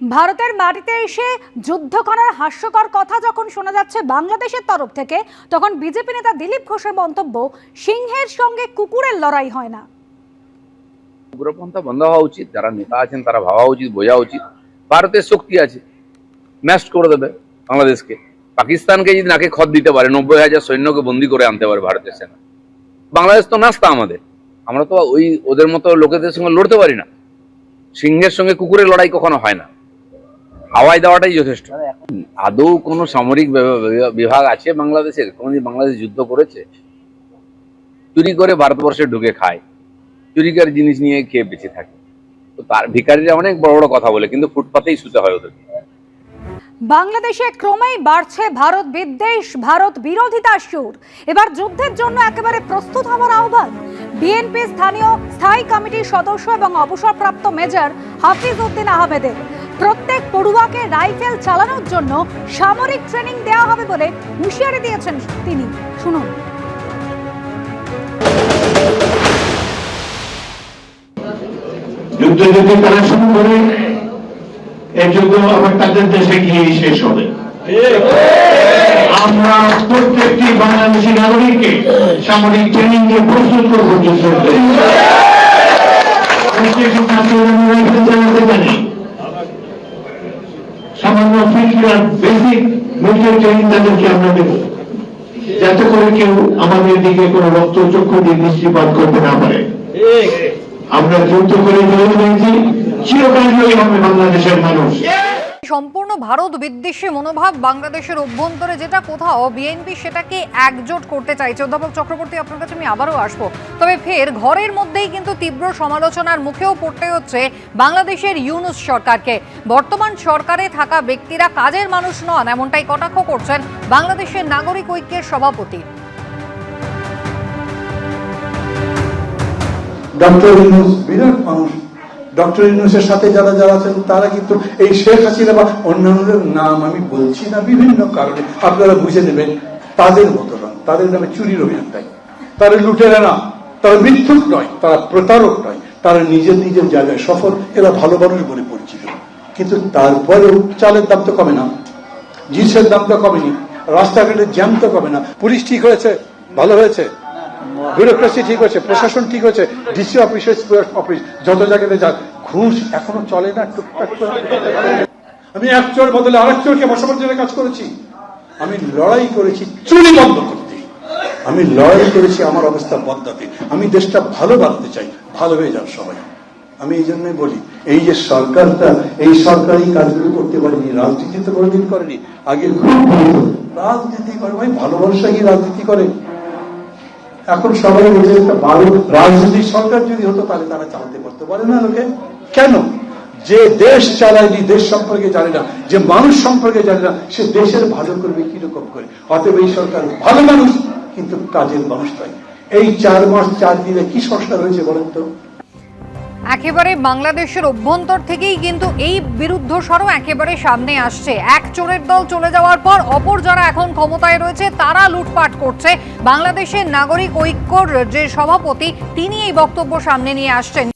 ভারতের মাটিতে এসে যুদ্ধ করার হাস্যকর কথা যখন শোনা যাচ্ছে বাংলাদেশের তরফ থেকে, তখন বিজেপি নেতা দিলীপ ঘোষের মন্তব্য, সিংহের সঙ্গে কুকুরের লড়াই হয় না। উগ্রপন্থা বন্ধ হওয়া উচিত, যারা নেতা আছেন তারা ভাবা উচিত, বোঝা উচিত। ভারতের শক্তি আছে ম্যাচ করে দেবে বাংলাদেশকে। পাকিস্তানকে যদি নাকে খত দিতে পারে, নব্বই হাজার সৈন্যকে বন্দি করে আনতে পারে ভারতের সেনা। বাংলাদেশ তো নাস্তা আমাদের। আমরা তো ওই ওদের মতো লোকেদের সঙ্গে লড়তে পারি না। সিংহের সঙ্গে কুকুরের লড়াই কখনো হয় না। হাওয়াই দেওয়াটাই যথেষ্ট। আদৌ কোনো সামরিক বিভাগ আছে বাংলাদেশের? কোনোদিন বাংলাদেশ যুদ্ধ করেছে? চুরি করে ভারতবর্ষে ঢুকে খায়। চুরিকার জিনিস নিয়ে খেয়ে বেঁচে থাকে। তো তার ভিকারিরা অনেক বড় বড় কথা বলে কিন্তু ফুটপাতেই শুতে হয় ওদেরকে। বাংলাদেশে ক্রমেই বাড়ছে ভারত বিদ্বেষ ভারত বিরোধিতার সুর। এবার যুদ্ধের জন্য একেবারে প্রস্তুত হওয়ার আহ্বান। বিএনপি স্থানীয় স্থায়ী কমিটির সদস্য এবং অবসরপ্রাপ্ত মেজর হাফিজ উদ্দিন আহমেদের। প্রত্যেক পড়ুয়াকে রাইফেল চালানোর জন্য সামরিক ট্রেনিং দেওয়া হবে বলে হুঁশিয়ারি দিয়েছেন তিনি। শুনুন। যুদ্ধ যদি তারা শুরু করে এই যুদ্ধ আবার তাদের দেশে গিয়ে শেষ হবে। আমরা প্রত্যেকটি বাংলাদেশি নাগরিককে সামরিক ট্রেনিং দিয়ে প্রস্তুত করব যুদ্ধের ফিল্ড বেসিক মেডিকেল ট্রেনিং তাদেরকে আমরা দেবো। যাতে করে কেউ আমাদের দিকে কোনো রক্ত চক্ষু দিয়ে দৃষ্টিপাত করতে না পারে। আমরা যুদ্ধ করে জয়ী হয়েছি চিরকাল হবে বাংলাদেশের মানুষ। সম্পূর্ণ ভারত বিদ্বেষী মনোভাব বাংলাদেশের অভ্যন্তরে যেটা কোথাও, বিএনপি সেটাকে একজোট করতে চাইছে। অধ্যাপক চক্রবর্তী, আপনার কাছে আমি আবারও আসব। তবে ফের ঘরের মধ্যেই কিন্তু তীব্র সমালোচনার মুখেও পড়তে হচ্ছে বাংলাদেশের ইউনুস সরকারকে। বর্তমান সরকারে থাকা ব্যক্তিরা কাজের মানুষ নন, এমনটাই কটাক্ষ করছেন বাংলাদেশের নাগরিক ঐক্যের সভাপতি। ডক্টর ইউনুস বিরাট মানুষ। ডক্টর ইউনুসের সাথে যারা যারা আছেন, তারা কিন্তু এই শেখ হাসিনা বা অন্যান্যদের নাম আমি বলছি না বিভিন্ন কারণে। আপনারা বুঝে নেবেন, তাদের মতো নন তাদের নামে চুরির অভিযান তাই তারা লুটেরা না। তারা মিথ্যুক নয়। তারা প্রতারক নয়। তারা নিজের নিজের জায়গায় সফল। এরা ভালো মানুষ বলে পরিচিত। কিন্তু তারপরেও চালের দাম তো কমে না। জিনিসের দাম তো কমেনি। রাস্তাঘাটের জ্যাম তো কমে না। পুলিশ ঠিক হয়েছে? ভালো হয়েছে? ব্যুরোক্রেসি ঠিক হয়েছে, প্রশাসন ঠিক হয়েছে, ডিসি অফিস অফিস, যত জায়গাতে যাক, ঘুষ এখনও চলে না, টুকটাক আমি এক চোর বদলে আরেক চোরকে বসাবার জন্য কাজ করেছি। আমি লড়াই করেছি চুরি বন্ধ করতে। আমি লড়াই করেছি আমার অবস্থা বদলাতে। আমি দেশটা ভালো বানাতে চাই, ভালো হয়ে যান সবাই। আমি এই জন্যই বলি, এই যে সরকারটা, এই সরকারি কাজগুলো করতে পারেনি, রাজনীতি তো কোনোদিন করেনি, আগে রাজনীতি করে, ভাই ভালো মানুষরা কি রাজনীতি করে। এখন সবাই বলছে একটা ভালো রাজনৈতিক সরকার যদি হতো, তাহলে তারা চালাতে পারতো। বলে না লোকে? কেন? যে দেশ চালায়নি, দেশ সম্পর্কে জানে না, যে মানুষ সম্পর্কে জানে না, সে দেশের ভালো করবে কীরকম করে? অতএব এই সরকার ভালো মানুষ, কিন্তু কাজের মানুষ নয়। এই চার মাস চার দিনে কি সংস্কার হয়েছে বলেন তো? একেবারে বাংলাদেশের অভ্যন্তর থেকেই কিন্তু এই বিরুদ্ধ স্বরও একেবারে সামনে আসছে। এক চোরের দল চলে যাওয়ার পর অপর যারা এখন ক্ষমতায় রয়েছে, তারা লুটপাট করছে। বাংলাদেশের নাগরিক ঐক্যর যে সভাপতি, তিনি এই বক্তব্য সামনে নিয়ে আসছেন।